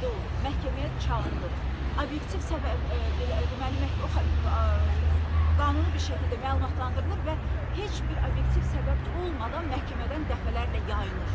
fayda olur. Məhkəməyə çağırılır. Objektiv səbəb e, deməli məhkəmə bir şəkildə məlumatlandırılır və heç bir obyektiv səbəb olmadan məhkəmədən dəfələrlə yayılır.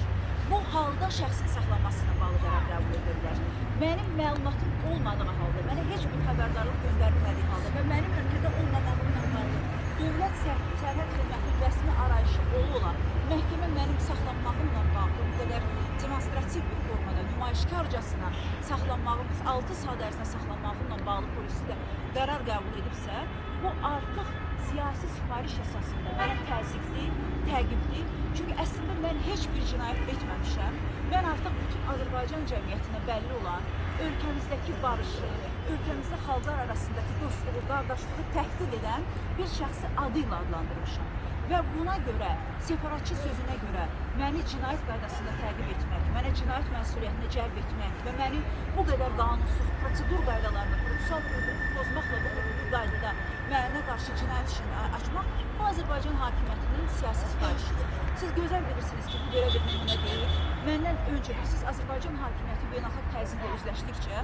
Bu halda şəxsin saxlanmasına bağlı qərar qəbul edirlər. Mənim məlumatım olmadığı halda, mənə heç bir xəbərdarlıq göndərilmədiyi halda və mənim ölkədə olmamağımla bağlı dövlət sərhəd xidməti rəsmi arayışı olaraq məhkəmə mənim saxlanmağımla bağlı bu qədər demonstrativ bir forma nümayişkarcasına saxlanmağım, 6 saat ərzində saxlanmağımla bağlı polisdə qərar qəbul edibsə, bu artıq siyasi sifariş əsasında mənə təzyiqli, təqibli. Çünki əslində mən heç bir cinayət etməmişəm. Mən artıq bütün Azərbaycan cəmiyyətinə bəlli olan ölkəmizdəki barışı, ölkəmizdə xalqlar arasındakı dostluğu, qardaşlığı təhdid edən bir şəxsi adı ilə adlandırmışam. Və buna görə, separatçı sözünə görə məni cinayət qaydasında təqib etmək, mənə cinayət məsuliyyətinə cəlb etmək və məni bu qədər qanunsuz prosedur qaydalarını, prosessual hüququ pozmaqla bu qaydada mənə qarşı cinayət işini açmaq bu Azərbaycan hakimiyyətinin siyasi sifarişidir. Siz gözəl bilirsiniz ki, bu belə bir nümunə deyil. Məndən öncə siz Azərbaycan hakimiyyəti beynəlxalq təzyiqlə üzləşdikcə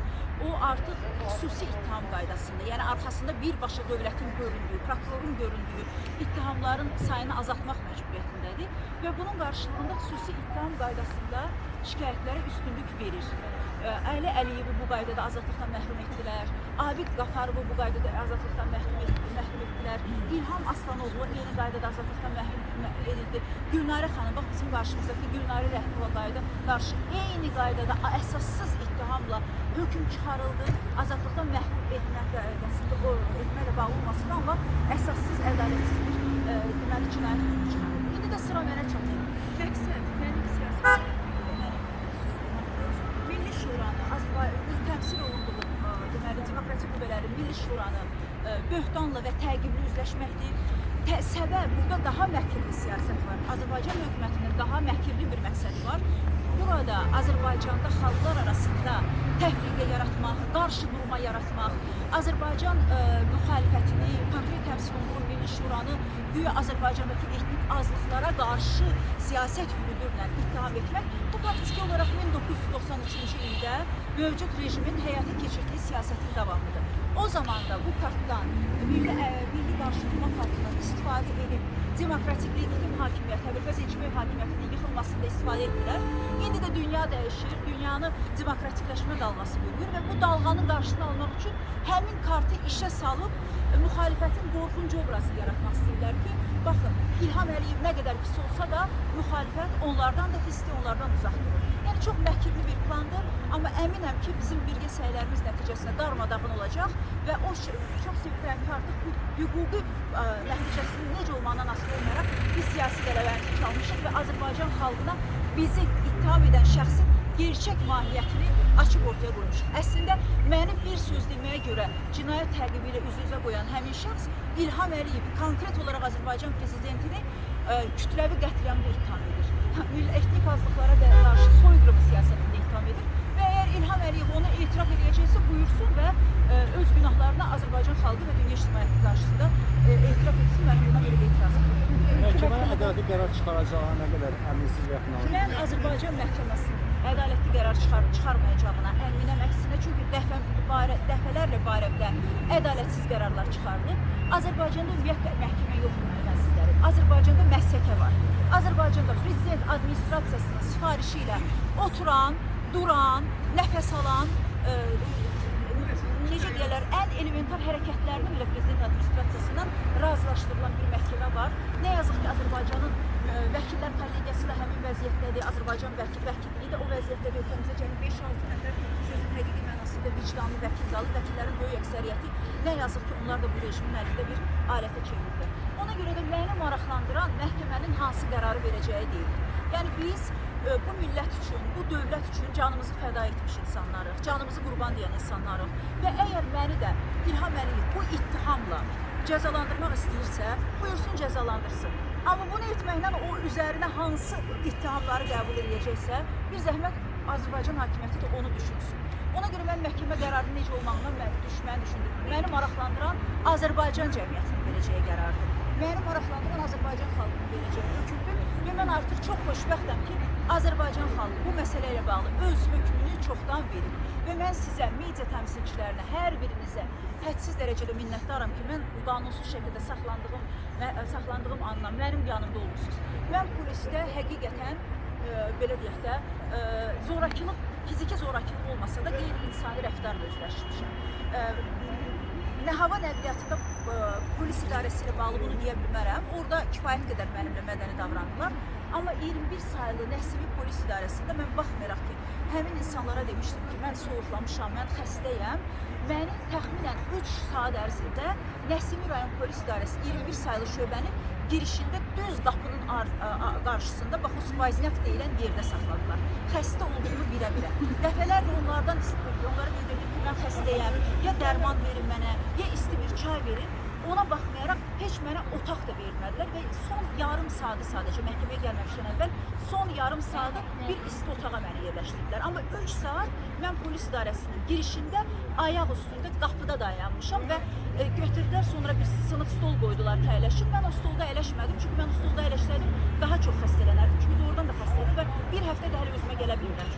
o artıq xüsusi ittiham qaydasında, yəni arxasında birbaşa dövlətin göründüyü, prokurorun göründüyü ittihamların sayını azaltmaq məcburiyyətindədir və bunun qarşılığında xüsusi ittiham qaydasında şikayətlərə üstünlük verir. Əli Əliyevi bu qaydada azadlıqdan məhrum etdilər. Abid Qafarovu bu qaydada azadlıqdan məhrum məhrum etdilər. İlham Aslanoğlu eyni qaydada azadlıqdan məhrum mə- edildi. Gülnarə xanım bax bizim qarşımızdakı Gülnarə Rəhimova qayda qarşı eyni qaydada əsassız ittihamla hökm çıxarıldı. Azadlıqdan məhrum etmə qaydasında etməklə bağlı olmasına amma əsassız ədalətsiz çıxarıldı. İndi də sıra mənə çatır. Məqsəd mənim siyasi Milli Şuranı, Azərbaycan təmsil olunduğu deməli demokratik qüvvələrin Milli Şuranı ə, böhtanla və təqibli üzləşməkdir. Səbəb burada daha məkirli siyasət var. Azərbaycan hökumətinin daha məkirli bir məqsədi var. Burada Azərbaycanda xalqlar arasında təfriqə yaratmaq, qarşı durma yaratmaq, Azərbaycan ə, müxalifətini, konkret təmsil olunduğu Milli Şuranı güya Azərbaycandakı etnik azlıqlara qarşı siyasət yürüdürlə ittiham etmək bu faktiki olaraq 1993-cü ildə mövcud rejimin həyata keçirdiyi siyasətin davamıdır. O zaman da bu kartdan milli, ə, milli qarşıdurma kartından istifadə edib demokratik legitim hakimiyyət, Təbrizə seçimi hakimiyyətinin yıxılmasında istifadə etdilər. İndi də dünya dəyişir, dünyanı demokratikləşmə dalğası bürüyür və bu dalğanın qarşısını almaq üçün həmin kartı işə salıb ə, müxalifətin qorxunc obrazı yaratmaq istəyirlər ki, baxın, İlham Əliyev nə qədər pis olsa da müxalifət onlardan da pisdir, onlardan uzaq durur. Yəni çox məkirli bir plandır, amma əminəm ki, bizim birgə səylərimiz nəticəsində darmadağın olacaq və o çox ki, artıq hüquqi ə, nəticəsinin necə olmağından asılı olmayaraq biz siyasi qələbəmizi çalmışıq və Azərbaycan xalqına bizi ittiham edən şəxsin gerçək mahiyyətini açıb ortaya qoymuşuq. Əslində məni bir söz deməyə görə cinayət təqibi ilə üz-üzə qoyan həmin şəxs İlham Əliyev konkret olaraq Azərbaycan prezidentini ə, kütləvi qətliamda ittiham edir. Etnik azlıqlara qarşı soyqırım siyasətində ittiham edir və əgər İlham Əliyev ona etiraf edəcəksə buyursun və ə, öz günahlarına Azərbaycan xalqı və dünya ictimaiyyəti qarşısında ə, etiraf etsin. Mənim buna belə bir etirazım yoxdur. Məhkəmə ədalətli qərar çıxaracağına nə qədər əminsiz və yaxın Mən Azərbaycan məhkəməsinin ədalətli qərar çıxar çıxarmayacağına əminəm. Əksinə çünki dəfə barə, dəfələrlə barəmdə ədalətsiz qərarlar çıxarılıb. Azərbaycanda ümumiyyətlə məhkəmə yoxdur əzizlərim. Azərbaycanda məhsəkə var. Azərbaycanda prezident administrasiyasının sifarişi ilə oturan, duran, nəfəs alan, ə, necə deyirlər, ən elementar hərəkətlərini belə prezident administrasiyasından razılaşdırılan bir məhkəmə var. Nə yazık ki, Azərbaycanın ə, vəkillər kollegiyası da həmin vəziyyətdədir. Azərbaycan vəkil vəkilliyi də o vəziyyətdədir. Ölkəmizdə cəmi 5-6 nəfər sözün həqiqi mənasında vicdanlı vəkil qalır. Vəkillərin böyük əksəriyyəti nə yazık ki, onlar da bu rejimin əlində bir alətə çevrildi. Ona görə də məni maraqlandıran məhkəmənin hansı qərarı verəcəyi deyil. Yəni biz ə, bu millət üçün, bu dövlət üçün canımızı fəda etmiş insanlarıq, canımızı qurban deyən insanlarıq və əgər məni də İlham Əliyev bu ittihamla cəzalandırmaq istəyirsə, buyursun cəzalandırsın. Amma bunu etməklə o üzərinə hansı ittihamları qəbul edəcəksə, bir zəhmət Azərbaycan hakimiyyəti də onu düşünsün. Ona görə mən məhkəmə qərarının necə olmağından mən düşməni düşündüm. Məni maraqlandıran Azərbaycan cəmiyyətinin verəcəyi qərardır. Məni maraqlandıran Azərbaycan xalqının verəcəyi hökmdür və mən artıq çox xoşbəxtəm ki, Azərbaycan xalqı bu məsələ ilə bağlı öz hökmünü çoxdan verib və mən sizə media təmsilçilərinə hər birinizə hədsiz dərəcədə minnətdaram ki, mən qanunsuz şəkildə saxlandığım saxlandığım andan mənim yanımda olmusunuz. Mən polisdə həqiqətən e, belə deyək də e, zorakılıq, fiziki zorakılıq olmasa da qeyri-insani rəftarla özləşmişəm. E, Nə hava nəqliyyatında e, polis idarəsi ilə bağlı bunu deyə bilmərəm. Orada kifayət qədər mənimlə mədəni davrandılar. Amma 21 saylı Nəsimi polis idarəsində mən baxmayaraq ki, həmin insanlara demişdim ki, mən soyuqlamışam, mən xəstəyəm. Məni təxminən 3 saat ərzində Nəsimi rayon polis idarəsi 21 saylı şöbənin girişində düz qapının qarşısında bax o skvayznak deyilən yerdə saxladılar. Xəstə olduğumu birə-birə. Dəfələrlə onlardan istifadə, onlara bildirdim ki, mən xəstəyəm, ya dərman verin mənə, ya isti bir çay verin. Ona baxmayaraq heç mənə otaq da vermədilər və son yarım saatı sadəcə məhkəməyə gəlməmişdən əvvəl son yarım saatı bir isti otağa məni yerləşdirdilər. Amma 3 saat mən polis idarəsinin girişində ayaq üstündə qapıda dayanmışam və e, sonra bir sınıq stol qoydular ki, əyləşin. Mən o stolda əyləşmədim çünki mən o stolda əyləşsəydim daha çox xəstələnərdim. Çünki doğrudan da xəstəydim və bir həftə də hələ özümə gələ bilmirəm.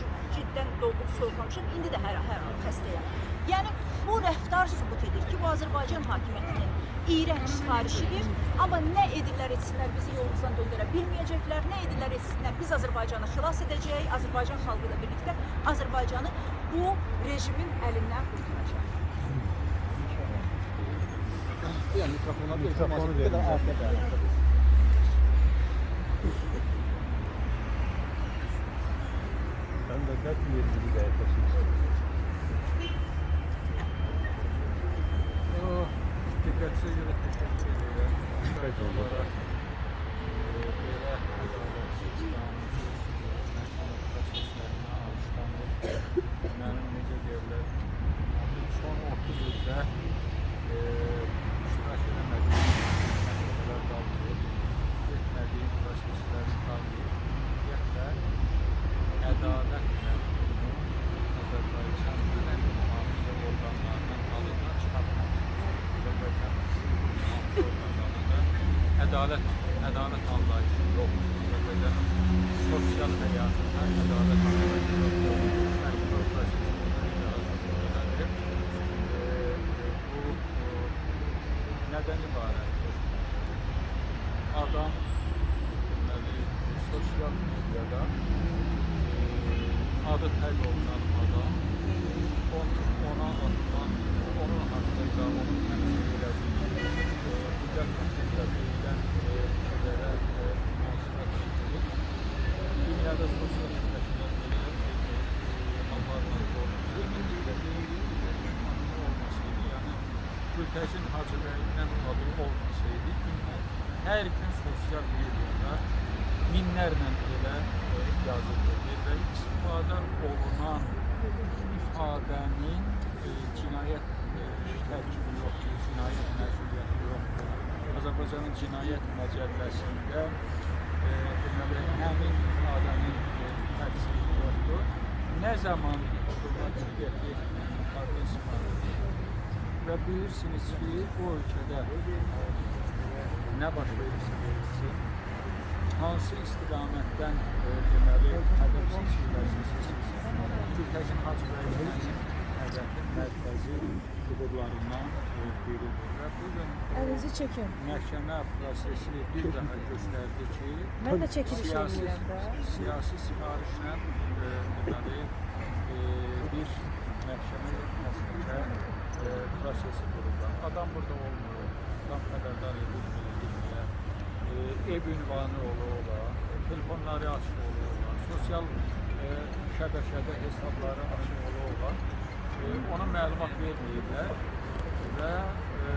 Çünki ciddən doğub soyuqlamışam. İndi də hər hər an xəstəyəm. Yəni bu rəftar sübut edir ki, bu Azərbaycan hakimiyyətinin iyrənc sifarişidir. Amma nə edirlər etsinlər bizi yolumuzdan döndərə bilməyəcəklər. Nə edirlər etsinlər biz Azərbaycanı xilas edəcəyik. Azərbaycan xalqı ilə birlikdə Azərbaycanı bu rejimin əlindən qurtaracaq. Bir mikrofona bir Mikrofonu bir verin. arkada. Sen de kaç yerini de taşıyorsun. Oh, dikkatinize göre adaletsiz, namussuz, məhkəmə proseslərinə alışlanıb, mənim necə deyirlər, son 30 ildə eee, çıxartmaq. Azərbaycan mühafizə orqanlarında ədalət, ədalət anlayışı. Azərbaycanın sosial həyatında ədalət vai dando embora. İfadənin e, cinayət e, tərkibi yoxdur, cinayət məsuliyyəti yoxdur. Azərbaycanın cinayət məcəlləsində e, deməli, həmin ifadənin e, təfsiri yoxdur. Nə zaman istifadə edilir? Və bilirsiniz ki, bu ölkədə nə baş verilsin, hansı istiqamətdən deməli hədəf seçilsin, Gültəkin Hacıbəyliyin hədəfin mərkəzi hüquqlarından e, biridir. Və bu gün Elinizi çekin. məhkəmə prosesi bir daha göstərdi ki, Ben de çekiliş siyasi, eləyirəm də. siyasi sifarişlə e, deməli e, bir məhkəmə məsləhətə e, prosesi qururlar. Adam burada olmuyor. Adam xəbərdar edilmir. E, ev ünvanı ola, telefonları açıq ola, sosial e, şəbəkədə hesabları açıq ola e, ona məlumat verməyiblər və e,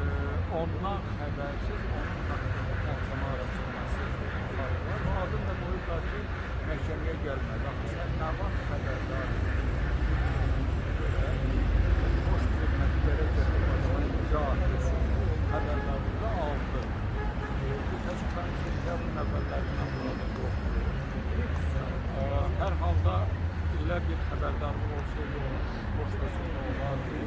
ondan xəbərsiz onun haqqında məhkəmə araşdırması aparırlar. Bu adını da qoyublar ki, məhkəməyə gəlmədi. Axı sən nə vaxt xəbərdar Post xidməti gərək götürmədən imza atıyorsun. Xəbərdarlığı aldı. E, bu təcrübəmizdə bu əvvəllərindən burada yoxdur. E, Hər halda elə bir xəbərdarlıq olsaydı, poçtasında olardı.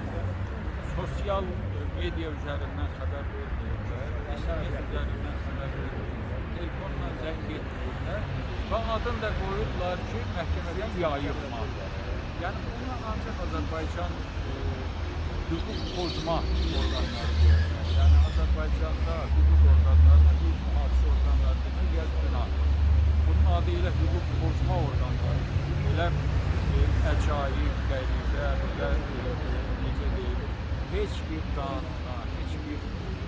Üzərindən xəbər verməyiblər, SMS üzərindən xəbər verməyiblər. telefonla zəng etmirlər və adını da qoyurlar ki, məhkəmədən yayılma. Yəni bunu ancaq Azərbaycan e, hüquq pozma orqanları görür. Yəni Azərbaycanda hüquq orqanlarına hüquq mühafizə orqanları demək gəl Bunun adı ilə hüquq pozma orqanları. Belə e, əcaib, qəribə, belə e, e, necə deyim, heç bir qanuna,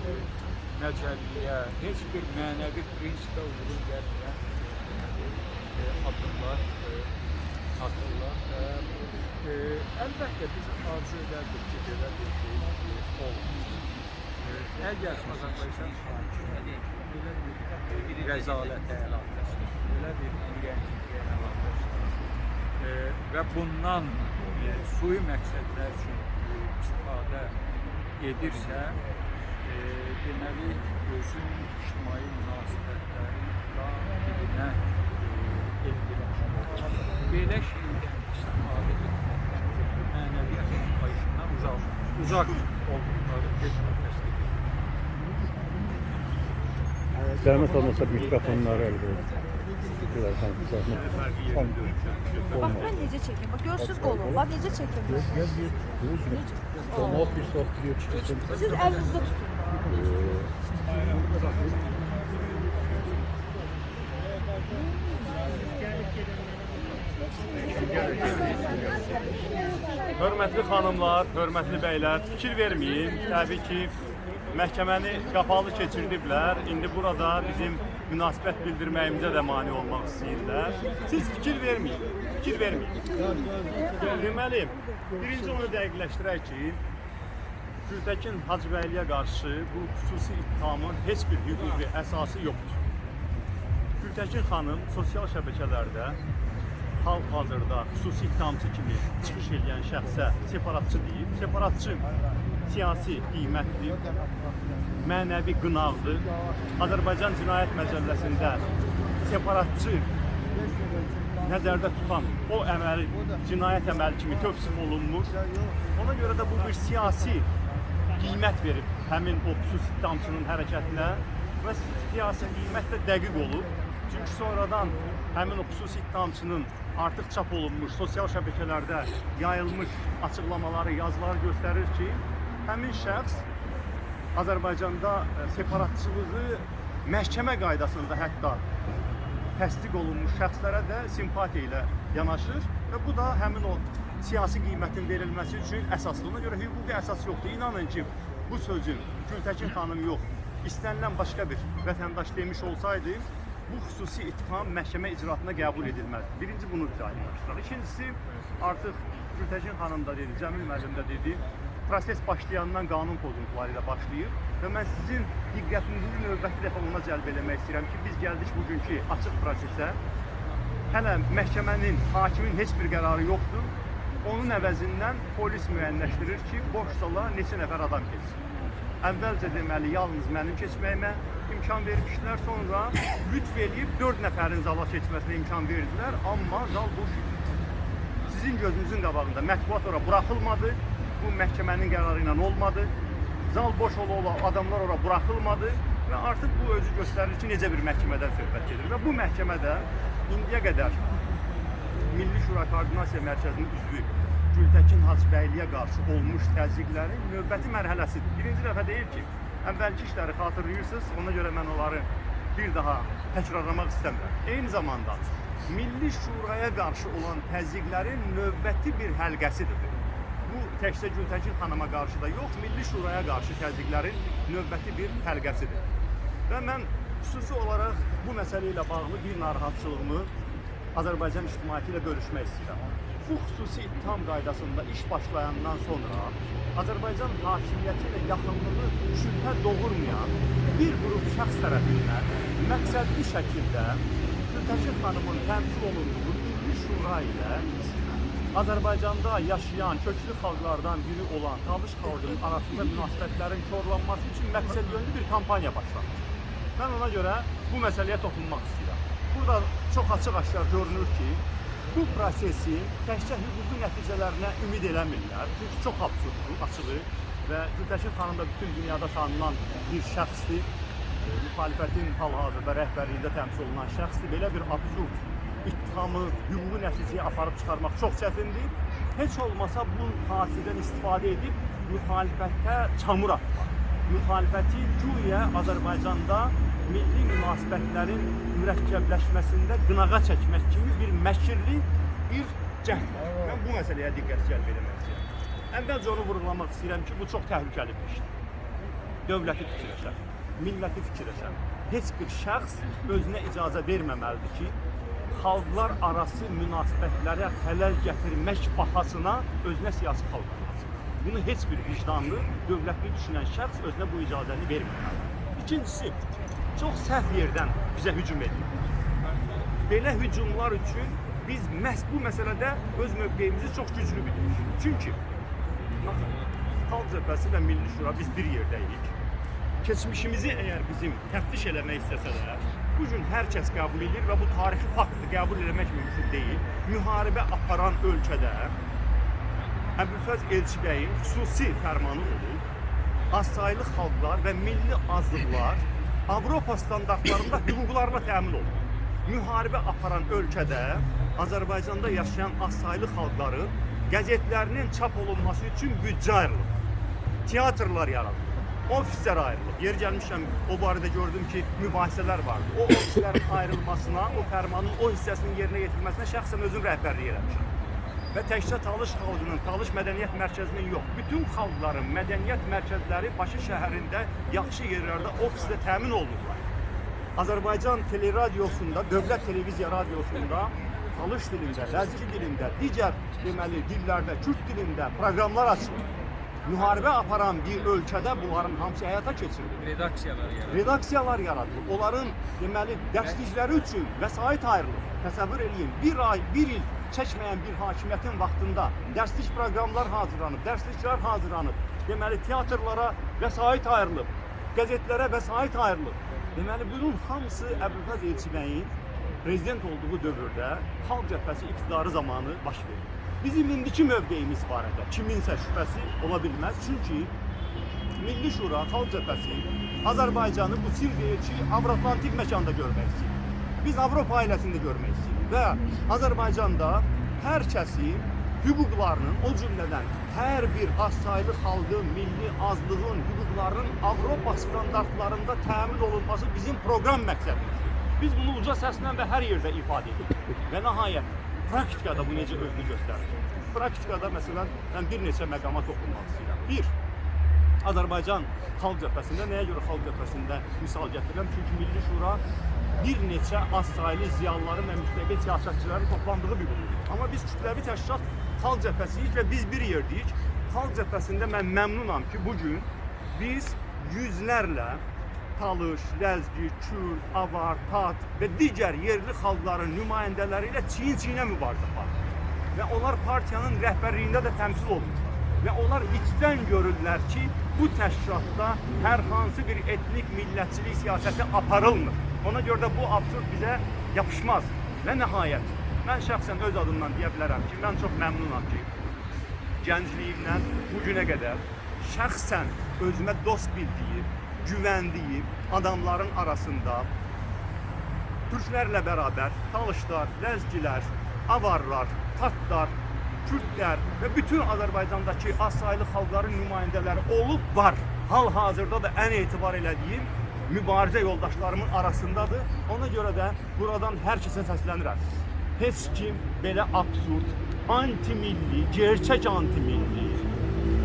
heç bir e, məcəlliyə, heç bir mənəvi prinsipə uyğun gəlməyən e, addımlar e, atırlar və e, əlbəttə biz arzu edərdik ki, belə bir şey e, olmasın. E, Azərbaycan hakimi belə bir rəzalətə əlaqəsi, belə bir iyrənciliyə əlaqəsi e, və bundan e, sui məqsədlər üçün e, istifadə edirsə, e, deməli özün ictimai münasibətlərin daha dibinə e, etdirmiş. Belə şeydən istifadə etməkdən mənəviyyat anlayışından uzaq, uzaq olduqları bir təsdiq Zahmet olmasa mikrofonları elde edin. Bak ben necə çekim. Bak görsüz kolu. Bak bir yüz Son ofis oturuyor çıksın. Siz elinizde tutun. Hörmətli xanımlar, hörmətli bəylər, fikir verməyin. Təbii ki, məhkəməni qapalı keçirdiblər. İndi burada bizim münasibət bildirməyimizə də mane olmaq istəyirlər. Siz fikir verməyin, fikir verməyin. Deməli, birinci onu dəqiqləşdirək ki, Gültəkin Hacıbəyliyə qarşı bu xüsusi ittihamın heç bir hüquqi əsası yoxdur. Gültəkin xanım sosial şəbəkələrdə hal-hazırda xüsusi ittihamçı kimi çıxış edən şəxsə separatçı deyib. Separatçı siyasi qiymətli, mənəvi qınaqlı. Azərbaycan Cinayət Məcəlləsində separatçı nəzərdə tutan o əməli cinayət əməli kimi tövsif olunmuş. Ona görə də bu bir siyasi qiymət verib həmin o xüsusi ittihamçının hərəkətinə və siyasi qiymət də dəqiq olub. Çünki sonradan həmin o xüsusi ittihamçının artıq çap olunmuş sosial şəbəkələrdə yayılmış açıqlamaları, yazıları göstərir ki, həmin şəxs Azərbaycanda e, separatçılığı məhkəmə qaydasında hətta təsdiq olunmuş şəxslərə də simpatiya ilə yanaşır və bu da həmin o siyasi qiymətin verilməsi üçün əsasdır. Ona görə hüquqi əsas yoxdur. İnanın ki, bu sözün Gültəkin xanım yox, istənilən başqa bir vətəndaş demiş olsaydı, bu xüsusi ittiham məhkəmə icraatına qəbul edilməzdi. Birinci bunu aydınlaşdıraq. İkincisi, artıq Gültəkin xanım da dedi, Cəmil müəllim də dedi, proses başlayandan qanun pozuntuları ilə başlayır və mən sizin diqqətinizi növbəti dəfə ona cəlb eləmək istəyirəm ki, biz gəldik bugünkü açıq prosesə. Hələ məhkəmənin, hakimin heç bir qərarı yoxdur. Onun əvəzindən polis müəyyənləşdirir ki, boş zala neçə nəfər adam keçsin. Əvvəlcə deməli yalnız mənim keçməyimə imkan vermişlər, sonra lütf eləyib 4 nəfərin zala keçməsinə imkan verdilər, amma zal boş idi. Sizin gözünüzün qabağında mətbuat ora buraxılmadı. Bu məhkəmənin qərarı ilə olmadı. Zal boş ola ola adamlar ora buraxılmadı və artıq bu özü göstərir ki, necə bir məhkəmədən söhbət gedir. Və bu məhkəmədə indiyə qədər Milli Şura Koordinasiya Mərkəzinin üzvü Gültəkin Hacbəyliyə qarşı olmuş təzyiqlərin növbəti mərhələsidir. Birinci dəfə deyir ki, əvvəlki işləri xatırlayırsınız, ona görə mən onları bir daha təkrarlamaq istəmirəm. Eyni zamanda Milli Şuraya qarşı olan təzyiqlərin növbəti bir həlqəsidir. Bu təkcə Gültəkin xanıma qarşı da yox, Milli Şuraya qarşı təzyiqlərin növbəti bir həlqəsidir. Və mən xüsusi olaraq bu məsələ ilə bağlı bir narahatçılığımı Azərbaycan ictimaiyyəti ilə bölüşmək istəyirəm. Bu xüsusi ittiham qaydasında iş başlayandan sonra Azərbaycan hakimiyyəti ilə yaxınlığı şübhə doğurmayan bir qrup şəxs tərəfindən məqsədli şəkildə Gültəkin xanımın təmsil olunduğu Milli Şura ilə Azərbaycanda yaşayan köklü xalqlardan biri olan Talış xalqının arasında münasibətlərin korlanması üçün məqsədyönlü bir kampaniya başlanır. Mən ona görə bu məsələyə toxunmaq istəyirəm. Burada çox açıq-aşkar görünür ki, bu prosesin təkcə hüquqi nəticələrinə ümid eləmirlər. Çünki çox absurddur, açığı və Gültəkin xanım da bütün dünyada tanınan bir şəxsdir e, müxalifətin hal-hazırda rəhbərliyində təmsil olunan şəxsdir. Belə bir absurd ittihamı hüquqi nəticəyə aparıb çıxarmaq çox çətindir. Heç olmasa bu hadisədən istifadə edib müxalifətə çamur atmaq. Müxalifəti güya Azərbaycanda milli münasibətlərin mürəkkəbləşməsində qınağa çəkmək kimi bir məkirli bir cəhd. Mən bu məsələyə diqqət cəlb etmək istəyirəm. Əvvəlcə onu vurğulamaq istəyirəm ki, bu çox təhlükəli bir işdir. Dövləti fikirləşən, milləti fikirləşən heç bir şəxs özünə icazə verməməlidir ki, xalqlar arası münasibətlərə xələl gətirmək bahasına özünə siyasi xalq. Bunu heç bir vicdanlı, dövlətli düşünən şəxs özünə bu icazəni verməməlidir. İkincisi, çox səhv yerdən bizə hücum edirlər. Belə hücumlar üçün biz məhz bu məsələdə öz mövqeyimizi çox güclü bilirik. Çünki Xalq Cəbhəsi və Milli Şura biz bir yerdəyik. Keçmişimizi əgər bizim təftiş eləmək istəsələr, bu gün hər kəs qəbul edir və bu tarixi faktı qəbul etmək mümkün deyil. Müharibə aparan ölkədə Əbülfəz Elçibəyin xüsusi fərmanı olub, azsaylı xalqlar və milli azlıqlar Avropa standartlarında hüquqlarla təmin olunur. Müharibə aparan ölkədə Azərbaycanda yaşayan azsaylı xalqların qəzetlərinin çap olunması üçün büdcə ayrılıb. Teatrlar yaradılıb. Ofislər ayrılıb. Yer gəlmişəm o barədə gördüm ki, mübahisələr vardı. O ofislərin ayrılmasına, o fərmanın o hissəsinin yerinə yetirilməsinə şəxsən özüm rəhbərlik eləmişəm. Və təkcə Talış xalqının, Talış mədəniyyət mərkəzinin yox, bütün xalqların mədəniyyət mərkəzləri Bakı şəhərində yaxşı yerlərdə ofislə təmin olunurlar. Azərbaycan teleradiyosunda, dövlət televiziya radiosunda Talış dilində, Ləzgi dilində, digər deməli dillərdə, Kürd dilində proqramlar açılır. Müharibə aparan bir ölkədə bunların hamısı həyata keçirilir Redaksiyalar yaratır. redaksiyalar yaradılıb. Onların deməli dərslikləri üçün vəsait ayrılıb. Təsəvvür eləyin, bir ay, bir il çəkməyən bir hakimiyyətin vaxtında dərslik proqramlar hazırlanıb, dərsliklər hazırlanıb. Deməli teatrlara vəsait ayrılıb, qəzetlərə vəsait ayrılıb. Deməli bunun hamısı Əbülfəz Elçibəyin prezident olduğu dövrdə Xalq Cəbhəsi iqtidarı zamanı baş verdi. Bizim indiki mövqeyimiz barədə kiminsə şübhəsi ola bilməz. Çünki Milli Şura, Xalq Cəbhəsi Azərbaycanı bu sirr deyir ki, Avroatlantik məkanda görmək istəyir. Biz Avropa ailəsində görmək istəyirik və Azərbaycanda hər kəsin hüquqlarının, o cümlədən hər bir azsaylı xalqın, milli azlığın hüquqlarının Avropa standartlarında təmin olunması bizim proqram məqsədimizdir. Biz bunu uca səslə və hər yerdə ifadə edirik. Və nəhayət praktikada bu necə özünü göstərir? Praktikada məsələn mən bir neçə məqama toxunmaq istəyirəm. Bir, Azərbaycan Xalq Cəbhəsində nəyə görə Xalq Cəbhəsində misal gətirirəm? Çünki Milli Şura bir neçə azsaylı ziyalıların və müstəqil siyasətçilərin toplandığı bir qurumdur. Amma biz kütləvi təşkilat Xalq Cəbhəsiyik və biz bir yerdəyik. Xalq Cəbhəsində mən məmnunam ki, bu gün biz yüzlərlə Talış, Ləzgi, Kürd, Avar, Tat və digər yerli xalqların nümayəndələri ilə çiyin-çiyinə mübarizə aparır. Və onlar partiyanın rəhbərliyində də təmsil olunurlar. Və onlar içdən görürlər ki, bu təşkilatda hər hansı bir etnik millətçilik siyasəti aparılmır. Ona görə də bu absurd bizə yapışmaz. Və nəhayət, mən şəxsən öz adımdan deyə bilərəm ki, mən çox məmnunam ki, gəncliyimdən bu günə qədər şəxsən dost bildiyim, güvəndiyim adamların arasında Türklərlə bərabər Talışlar, Ləzgilər, Avarlar, Tatlar, Kürdlər və bütün Azərbaycandakı azsaylı xalqların nümayəndələri olub var. Hal-hazırda da ən etibar elədiyim mübarizə yoldaşlarımın arasındadır. Ona görə də buradan hər kəsə səslənirəm. Heç kim belə absurd, antimilli, gerçək antimilli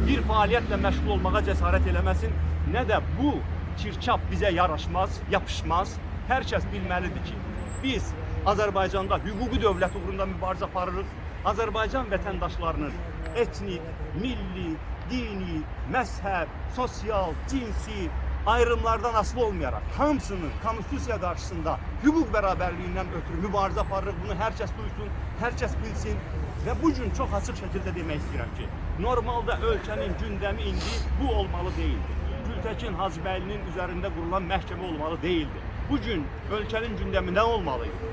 bir fəaliyyətlə məşğul olmağa cəsarət eləməsin, nə də bu çirkab bizə yaraşmaz, yapışmaz. Hər kəs bilməlidir ki, biz Azərbaycanda hüquqi dövlət uğrunda mübarizə aparırıq. Azərbaycan vətəndaşlarının etnik, milli, dini, məzhəb, sosial, cinsi ayrımlardan asılı olmayaraq hamısının konstitusiya qarşısında hüquq bərabərliyindən ötürü mübarizə aparırıq. Bunu hər kəs duysun, hər kəs bilsin. Və bu gün çox açıq şəkildə demək istəyirəm ki, normalda ölkənin gündəmi indi bu olmalı deyildi. Gültəkin Hacıbəylinin üzərində qurulan məhkəmə olmalı deyildi. Bu gün ölkənin gündəmi nə olmalı idi?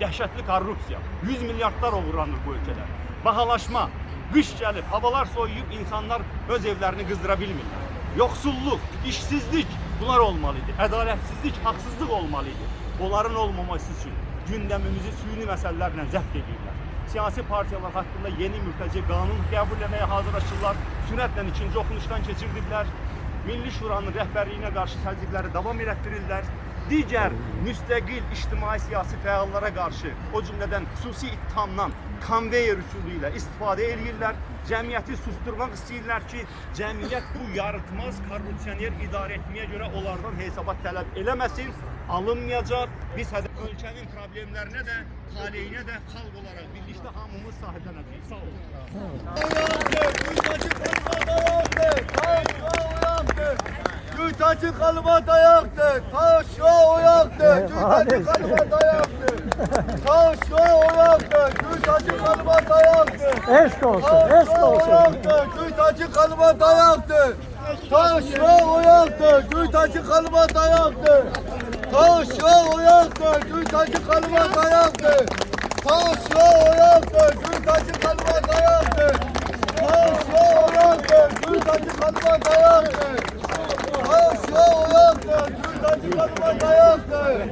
Dəhşətli korrupsiya. 100 milyardlar oğurlanır bu ölkədə. Bahalaşma, qış gəlib, havalar soyuyub insanlar öz evlərini qızdıra bilmirlər. Yoxsulluq, işsizlik bunlar olmalı idi. Ədalətsizlik, haqsızlıq olmalı idi. Onların olmaması üçün gündəmimizi süni məsələlərlə zəbt edirlər. Siyasi partiyalar haqqında yeni mürtəci qanun qəbul etməyə hazırlaşırlar. Sürətlə ikinci oxunuşdan keçirdilər. Milli Şuranın rəhbərliyinə qarşı təzyiqləri davam elətdirirlər. Digər müstəqil ictimai siyasi fəallara qarşı, o cümlədən xüsusi ittihamdan konveyer üsulu ilə istifadə edirlər. Cəmiyyəti susturmaq istəyirlər ki, cəmiyyət bu yaratmaz korrupsioner idarə etməyə görə onlardan hesabat tələb eləməsin, alınmayacaq. Biz hədəf ölkənin problemlərinə də, taleyinə də xalq olaraq birlikdə hamımız sahiblənəcəyik. Sağ olun. Gültaçı kalıma dayaktı. Taşa oyaktı. Gültaçı kalıma dayaktı. Taşa oyaktı. Gültaçı kalıma dayaktı. Eşk olsun, eşk olsun. Gültaçı kalıma dayaktı. Taşa oyaktı. Gültaçı kalıma dayaktı. Taşa oyaktı. Gültaçı kalıma dayaktı. Taşa oyaktı. Gültaçı kalıma dayaktı. Taşa oyaktı. Gültaçı kalıma dayaktı. Taşa oyaktı. Gültaçı kalıma dayaktı.